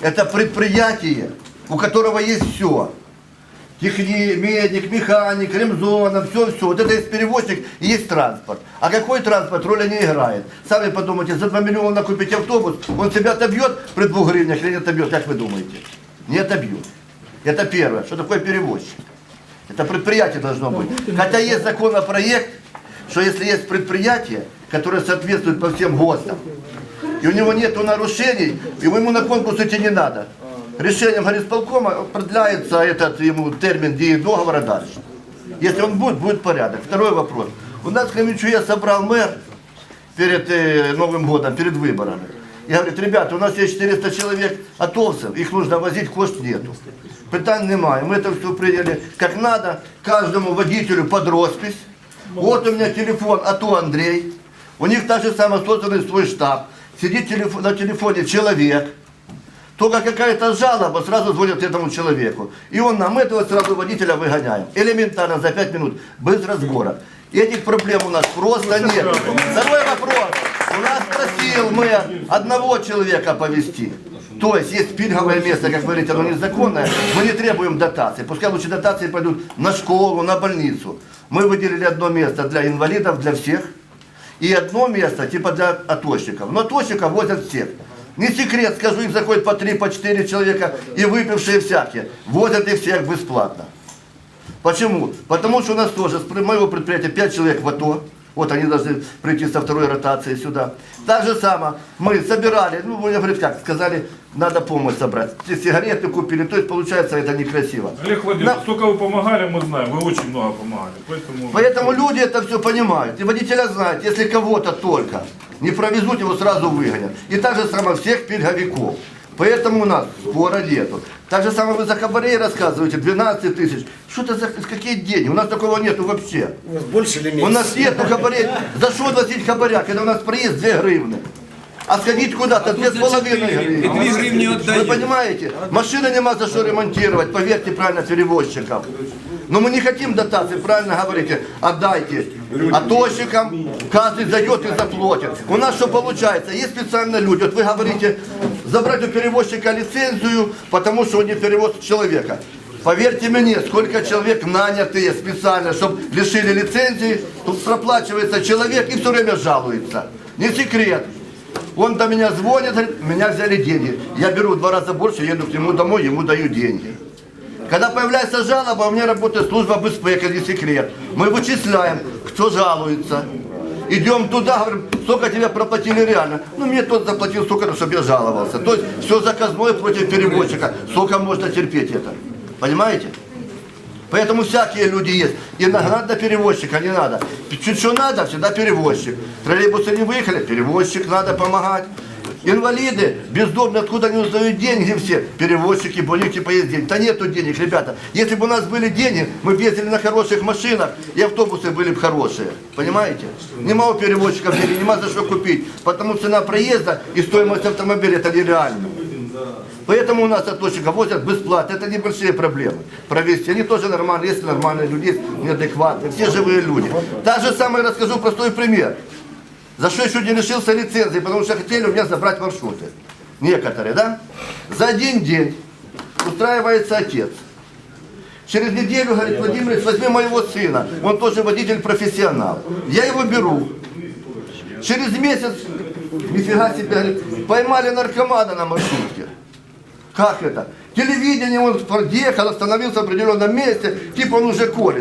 Это предприятие, у которого есть все. Техни, медик, механик, ремзона, все-все. Вот это есть перевозчик и есть транспорт. А какой транспорт роли не играет? Сами подумайте, за 2 миллиона купить автобус, он себя отобьет при 2 гривнях или не отобьет, как вы думаете? Не отобьет. Это первое. Что такое перевозчик? Это предприятие должно быть. Хотя есть законопроект, что если есть предприятие, которое соответствует по всем ГОСТам, и у него нет нарушений, ему на конкурс идти не надо. Решением горисполкома продляется этот ему термин договора дальше. Если он будет, будет порядок. Второй вопрос. У нас Кременчуге собрал мэр перед э, Новым годом, перед выборами. И говорит, ребята, у нас есть 400 человек атовцев, их нужно возить, кост нету. Питань немає. Мы это все приняли как надо, каждому водителю под роспись. Вот у меня телефон АТО Андрей. У них так же самое созданный свой штаб. Сидит телеф- на телефоне человек. Только какая-то жалоба, сразу звонят этому человеку. И он нам этого сразу водителя выгоняем. Элементарно, за 5 минут, без разбора. Этих проблем у нас просто нет. Второй вопрос. У нас просил мэр одного человека повезти. То есть есть пильговое место, как говорите, оно незаконное, мы не требуем дотации. Пускай лучше дотации пойдут на школу, на больницу. Мы выделили одно место для инвалидов, для всех. И одно место типа для атошников. Но атошников возят всех. Не секрет, скажу, их заходит по три, по четыре человека и выпившие всякие. Возят их всех бесплатно. Почему? Потому что у нас тоже с моего предприятия 5 человек в АТО. Вот они должны прийти со второй ротации сюда. Так же самое мы собирали, ну, будем говорить как, сказали, надо помощь собрать. Сигареты купили, то есть получается это некрасиво. Олег Владимирович, столько вы помогали, мы знаем, вы очень много помогали. Поэтому... Поэтому люди это все понимают. И водителя знают, если кого-то только не провезут, его сразу выгонят. И так же самое всех пильговиков. Поэтому у нас спора нету. Так же самое вы за хабарей рассказываете, 12 тысяч. Что это за какие деньги? У нас такого нету вообще. У нас больше или У меньше? нас нету хабарей. За что носить хабаря, когда у нас проезд 2 гривны? А сходить куда-то 2,5 гривны. И две гривни Вы понимаете? Машины нема за что ремонтировать, поверьте правильно перевозчикам. Но мы не хотим дотации, правильно говорите, отдайте атошникам, каждый зайдет и заплатит. У нас что получается? Есть специально люди, вот вы говорите, забрать у перевозчика лицензию, потому что он не перевоз человека. Поверьте мне, сколько человек нанятые специально, чтобы лишили лицензии, тут проплачивается человек и все время жалуется. Не секрет. Он до меня звонит, говорит, меня взяли деньги. Я беру в два раза больше, еду к нему домой, ему даю деньги. Когда появляется жалоба, у меня работает служба безпеки, не секрет. Мы вычисляем, кто жалуется. Идем туда, говорим, сколько тебе проплатили реально. Ну, мне тот заплатил столько, чтобы я жаловался. То есть все заказное против перевозчика. Сколько можно терпеть это? Понимаете? Поэтому всякие люди есть. И наград на перевозчика не надо. Чуть что надо, всегда перевозчик. Троллейбусы не выехали, перевозчик надо помогать. Инвалиды, бездомные, откуда они узнают деньги все? Перевозчики, у них типа есть деньги. Да нету денег, ребята. Если бы у нас были деньги, мы бы ездили на хороших машинах, и автобусы были бы хорошие. Понимаете? Нема у перевозчиков денег, нема за что купить. Потому цена проезда и стоимость автомобиля это нереально. Поэтому у нас атошников возят бесплатно. Это небольшие проблемы. Провести. Они тоже нормальные. Есть нормальные люди, есть неадекватные. Все живые люди. Так же самое расскажу простой пример. За что еще не лишился лицензии, потому что хотели у меня забрать маршруты. Некоторые, да? За один день устраивается отец. Через неделю говорит, Владимир, возьми моего сына. Он тоже водитель-профессионал. Я его беру. Через месяц, нифига себе, говорит, поймали наркомана на маршрутке. Как это? Телевидение, он подъехал, остановился в определенном месте, типа он уже колет.